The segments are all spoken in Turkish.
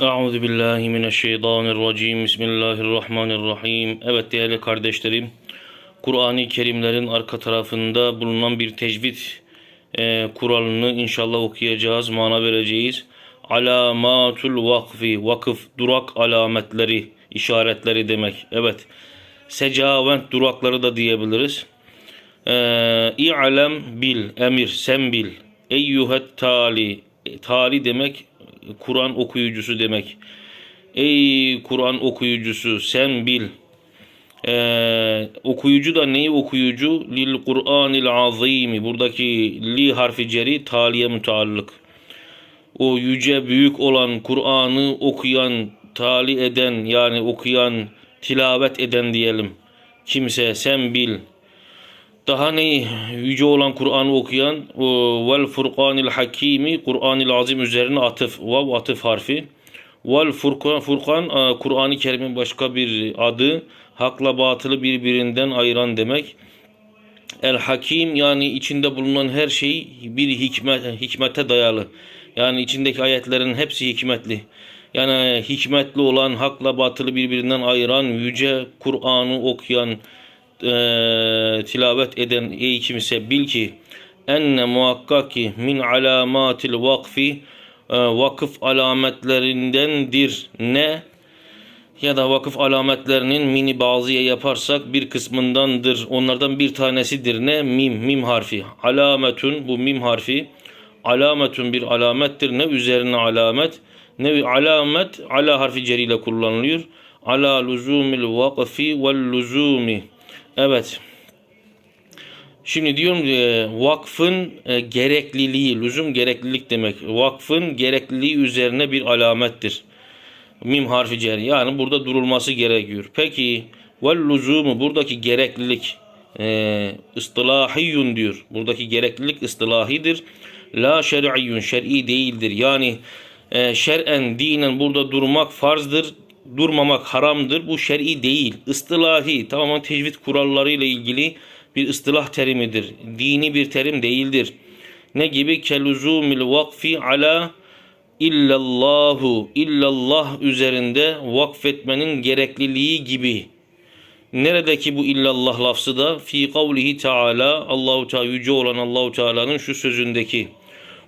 Euzu billahi mineşşeytanirracim. Bismillahirrahmanirrahim. Evet değerli kardeşlerim, Kur'an-ı Kerimlerin arka tarafında bulunan bir tecvid e, kuralını inşallah okuyacağız, mana vereceğiz. Alamatul vakfi, vakıf, durak alametleri, işaretleri demek. Evet. Secavent durakları da diyebiliriz. Ee, İ'lem bil, emir, sen bil. Eyyuhet tali, tali demek Kur'an okuyucusu demek. Ey Kur'an okuyucusu sen bil. Ee, okuyucu da neyi okuyucu? Lil Kur'anil azimi. Buradaki li harfi ceri taliye müteallık. O yüce büyük olan Kur'an'ı okuyan, tali eden yani okuyan, tilavet eden diyelim. Kimse sen bil. Daha ne yüce olan Kur'an'ı okuyan vel furkanil hakimi Kur'an-ı Azim üzerine atıf vav atıf harfi. Vel furkan Furkan e, Kur'an-ı Kerim'in başka bir adı hakla batılı birbirinden ayıran demek. El Hakim yani içinde bulunan her şey bir hikmet hikmete dayalı. Yani içindeki ayetlerin hepsi hikmetli. Yani hikmetli olan hakla batılı birbirinden ayıran yüce Kur'an'ı okuyan e, tilavet eden ey kimse bil ki enne muhakkak ki min alamatil vakfi e, vakıf alametlerindendir ne ya da vakıf alametlerinin mini bazıya yaparsak bir kısmındandır. Onlardan bir tanesidir ne? Mim, mim harfi. Alametun bu mim harfi. Alametun bir alamettir. Ne üzerine alamet? Ne alamet ala harfi ceriyle kullanılıyor. Ala luzumil vakfi vel luzumi. Evet. Şimdi diyorum e, vakfın e, gerekliliği, lüzum gereklilik demek. Vakfın gerekliliği üzerine bir alamettir. Mim harfi cer. Yani burada durulması gerekiyor. Peki vel lüzumu buradaki gereklilik e, ıstılahiyun diyor. Buradaki gereklilik ıstilahidir. La şer'iyyun şer'i değildir. Yani e, şer'en dinen burada durmak farzdır. Durmamak haramdır. Bu şer'i değil. Istilahi tamamen tecvid kurallarıyla ilgili bir ıstılah terimidir. Dini bir terim değildir. Ne gibi? Keluzumil vakfi ala illallahu illallah üzerinde vakfetmenin gerekliliği gibi. Neredeki bu illallah lafzı da fi kavlihi taala Allahu Teala yüce olan Allahu Teala'nın şu sözündeki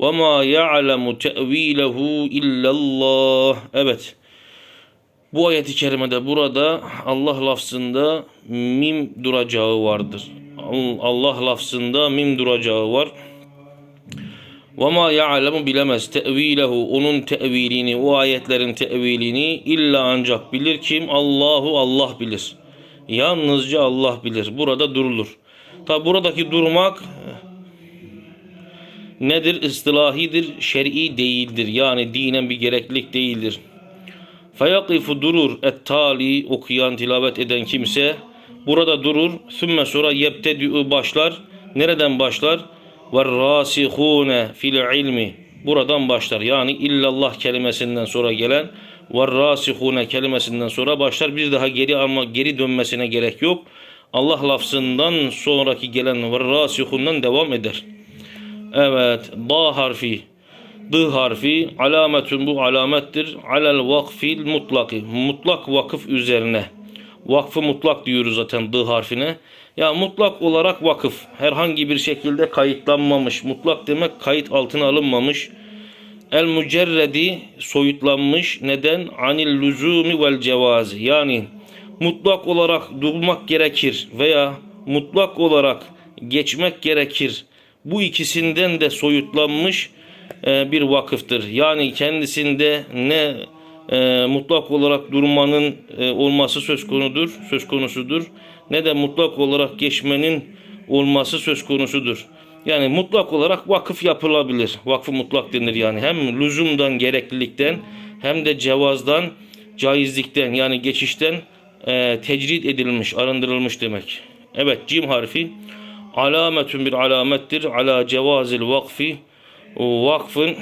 ve ma ya'lemu te'vilehu illallah. Evet. Bu ayeti kerimede burada Allah lafzında mim duracağı vardır. Allah lafzında mim duracağı var. Ve ma ya'lemu bilemez tevilehu onun tevilini o ayetlerin tevilini illa ancak bilir kim Allahu Allah bilir. Yalnızca Allah bilir. Burada durulur. Tabi buradaki durmak nedir? İstilahidir, şer'i değildir. Yani dinen bir gereklilik değildir. Feyakifu durur et-tali okuyan, tilavet eden kimse burada durur. Sümme sonra yebtedi'u başlar. Nereden başlar? Ve rasihune fil ilmi. Buradan başlar. Yani illallah kelimesinden sonra gelen ve rasihune kelimesinden sonra başlar. Bir daha geri alma, geri dönmesine gerek yok. Allah lafzından sonraki gelen ve rasihundan devam eder. Evet. Da harfi. D harfi alametün bu alamettir. Alel vakfil mutlaki. Mutlak vakıf üzerine. Vakfı mutlak diyoruz zaten D harfine. Ya mutlak olarak vakıf. Herhangi bir şekilde kayıtlanmamış. Mutlak demek kayıt altına alınmamış. El mücerredi soyutlanmış. Neden? Anil lüzumi vel cevazi. Yani mutlak olarak durmak gerekir veya mutlak olarak geçmek gerekir. Bu ikisinden de soyutlanmış bir vakıftır. Yani kendisinde ne e, mutlak olarak durmanın e, olması söz konudur, söz konusudur. Ne de mutlak olarak geçmenin olması söz konusudur. Yani mutlak olarak vakıf yapılabilir. Vakfı mutlak denir yani. Hem lüzumdan, gereklilikten hem de cevazdan, caizlikten yani geçişten e, tecrid edilmiş, arındırılmış demek. Evet cim harfi alametün bir alamettir. Ala cevazil vakfi vakfın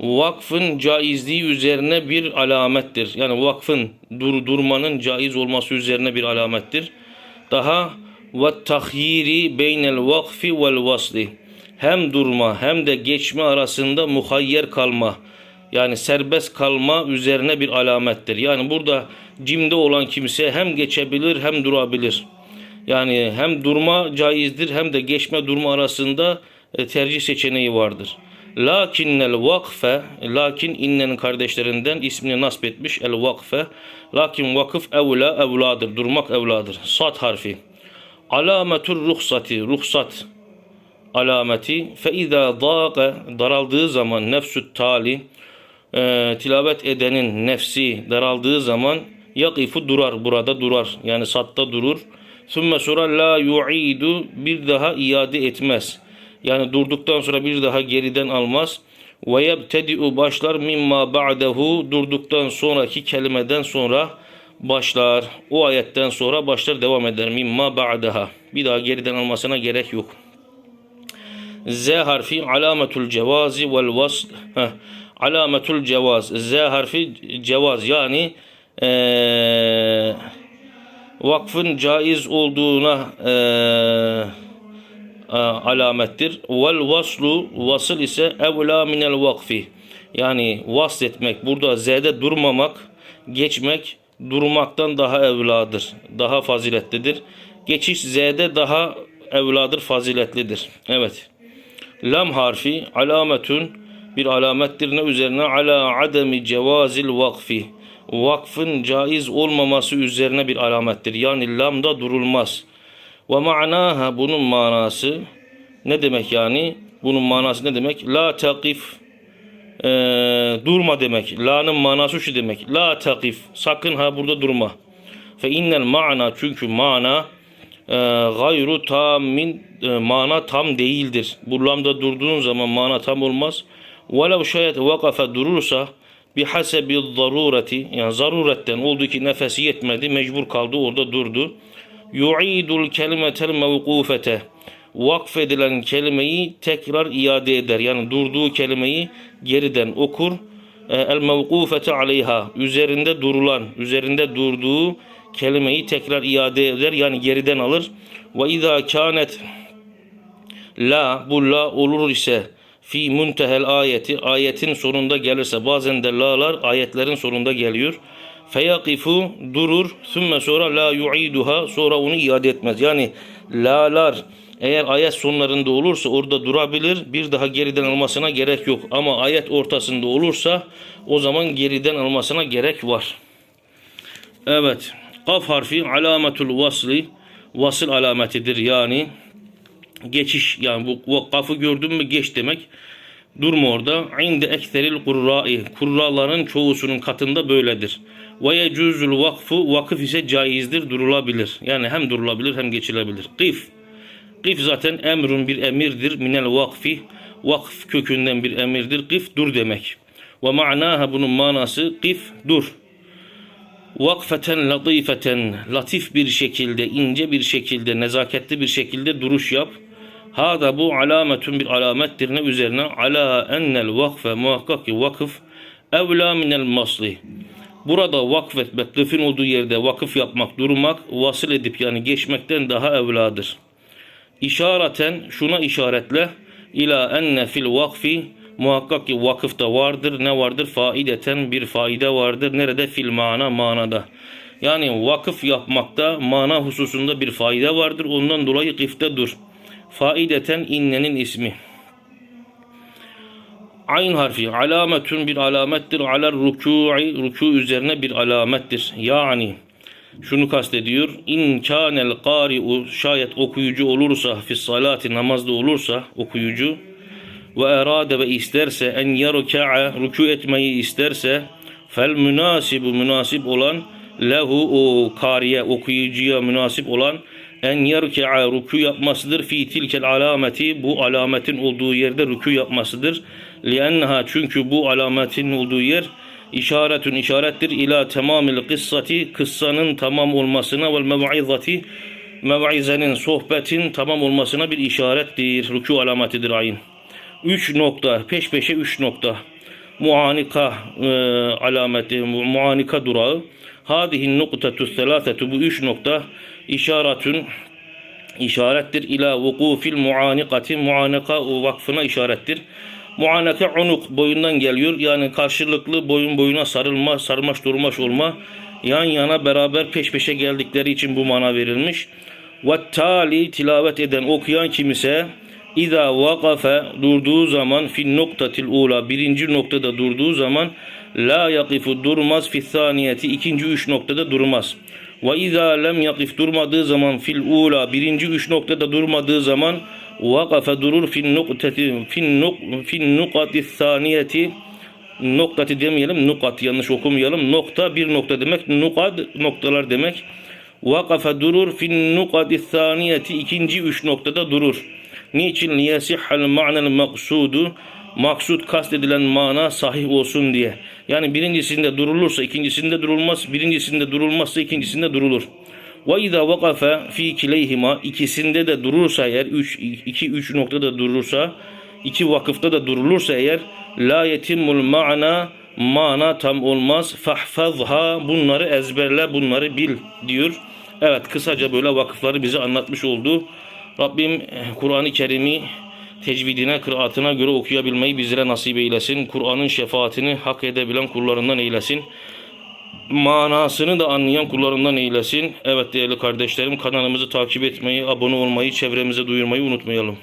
vakfın caizliği üzerine bir alamettir. Yani vakfın dur durmanın caiz olması üzerine bir alamettir. Daha ve tahyiri beynel vakfi vel vasli. Hem durma hem de geçme arasında muhayyer kalma. Yani serbest kalma üzerine bir alamettir. Yani burada cimde olan kimse hem geçebilir hem durabilir. Yani hem durma caizdir hem de geçme durma arasında tercih seçeneği vardır. Lakinnel vakfe, lakin innenin kardeşlerinden ismini nasip etmiş el vakfe. Lakin vakıf evla evladır, durmak evladır. Sat harfi. Alametur ruhsati, ruhsat alameti. Fe izâ dâge, daraldığı zaman nefsüt tali, e, tilavet edenin nefsi daraldığı zaman yakifu durar, burada durar. Yani satta durur. Sümme sonra la yu'idu bir daha iade etmez. Yani durduktan sonra bir daha geriden almaz. Ve yebtedi'u başlar mimma ba'dehu durduktan sonraki kelimeden sonra başlar. O ayetten sonra başlar devam eder. Mimma ba'daha. Bir daha geriden almasına gerek yok. Z harfi alametul cevazi vel vasl. Alametul cevaz. Z harfi cevaz yani eee vakfın caiz olduğuna eee alamettir. Vel vaslu vasıl ise evla minel vakfi. Yani vasletmek burada z'de durmamak, geçmek durmaktan daha evladır. Daha faziletlidir. Geçiş z'de daha evladır, faziletlidir. Evet. Lam harfi alametun bir alamettir ne üzerine ala ademi cevazil vakfi. Vakfın caiz olmaması üzerine bir alamettir. Yani lamda durulmaz. Ve ma'naha bunun manası ne demek yani? Bunun manası ne demek? La takif e, durma demek. La'nın manası şu demek. La takif sakın ha burada durma. Fe innel ma'na çünkü mana e, gayru tamin e, mana tam değildir. Bu lamda durduğun zaman mana tam olmaz. Velev şayet vakafe durursa bihasebi zarureti yani zaruretten olduğu ki nefesi yetmedi mecbur kaldı orada durdu yu'idul kelimetel mevkufete vakfedilen kelimeyi tekrar iade eder. Yani durduğu kelimeyi geriden okur. E, el mevkufete aleyha üzerinde durulan, üzerinde durduğu kelimeyi tekrar iade eder. Yani geriden alır. Ve izâ kânet la bu la olur ise fi muntehel ayeti ayetin sonunda gelirse bazen de la'lar ayetlerin sonunda geliyor feyakifu durur sümme sonra la yu'iduha sonra onu iade etmez. Yani la'lar eğer ayet sonlarında olursa orada durabilir. Bir daha geriden almasına gerek yok. Ama ayet ortasında olursa o zaman geriden almasına gerek var. Evet. Kaf harfi alametul vasli vasıl alametidir. Yani geçiş yani bu kafı gördün mü geç demek. Durma orada. İnde ekseril kurra'i. Kurraların çoğusunun katında böyledir. Ve yecuzul vakfu. Vakıf ise caizdir, durulabilir. Yani hem durulabilir hem geçilebilir. Kif. Kif zaten emrun bir emirdir. Minel vakfi. Vakf kökünden bir emirdir. Kif dur demek. Ve ma'naha bunun manası kif dur. Vakfeten latifeten latif bir şekilde, ince bir şekilde, nezaketli bir şekilde duruş yap. Hada bu alametun bir alamettir ne üzerine ala ennel vakfe muhakkak ki vakıf evla minel masli. Burada vakfetmek, lüfün olduğu yerde vakıf yapmak, durmak, vasıl edip yani geçmekten daha evladır. İşareten şuna işaretle ila enne fil vakfi muhakkak ki vakıfta vardır. Ne vardır? Faideten bir faide vardır. Nerede? Fil mana manada. Yani vakıf yapmakta mana hususunda bir faide vardır. Ondan dolayı kifte dur. Faideten innenin ismi. Ayn harfi alametün bir alamettir. Aler rükû'i rükû üzerine bir alamettir. Yani şunu kastediyor. İn kânel qâri'u şayet okuyucu olursa fis salati namazda olursa okuyucu ve erade ve isterse en yerka'a rükû etmeyi isterse fel münasibu münasip olan lehu o kariye okuyucuya münasip olan en yerke'a rükû yapmasıdır fi tilkel alameti bu alametin olduğu yerde rükû yapmasıdır. Lienha çünkü bu alametin olduğu yer işaretün işarettir ila tamamil kıssati kıssanın tamam olmasına ve mev'izati mev'izenin sohbetin tamam olmasına bir işarettir. Rükû alametidir ayin. Üç nokta peş peşe üç nokta muanika e, alameti muanika durağı hadihin noktatü selasetu bu üç nokta işaretün işarettir ila vukufil muanikati muanika vakfına işarettir. Muaneke unuk boyundan geliyor. Yani karşılıklı boyun boyuna sarılma, sarmaş durmaş olma. Yan yana beraber peş peşe geldikleri için bu mana verilmiş. Ve tali tilavet eden okuyan kimse İza vakafe durduğu zaman fi noktatil ula birinci noktada durduğu zaman la yakifu durmaz fi saniyeti ikinci üç noktada durmaz. Ve izâ lem yakif durmadığı zaman fil ula birinci üç noktada durmadığı zaman vakafe durur fil noktati fil nuk fil nukati saniyeti noktati demeyelim nukat yanlış okumayalım. Nokta bir nokta demek nukad noktalar demek. vakafe durur fil nukati saniyeti ikinci üç noktada durur. Niçin? liyesihhal ma'nel maksudu maksud kastedilen mana sahih olsun diye. Yani birincisinde durulursa ikincisinde durulmaz, birincisinde durulmazsa ikincisinde durulur. Ve izâ vakafe fi kileyhima ikisinde de durursa eğer 3 2 3 noktada durursa iki vakıfta da durulursa eğer la yetimmul ma'na mana tam olmaz. Fahfazha bunları ezberle bunları bil diyor. Evet kısaca böyle vakıfları bize anlatmış oldu. Rabbim eh, Kur'an-ı Kerim'i tecvidine, kıraatına göre okuyabilmeyi bizlere nasip eylesin. Kur'an'ın şefaatini hak edebilen kullarından eylesin. Manasını da anlayan kullarından eylesin. Evet değerli kardeşlerim kanalımızı takip etmeyi, abone olmayı, çevremize duyurmayı unutmayalım.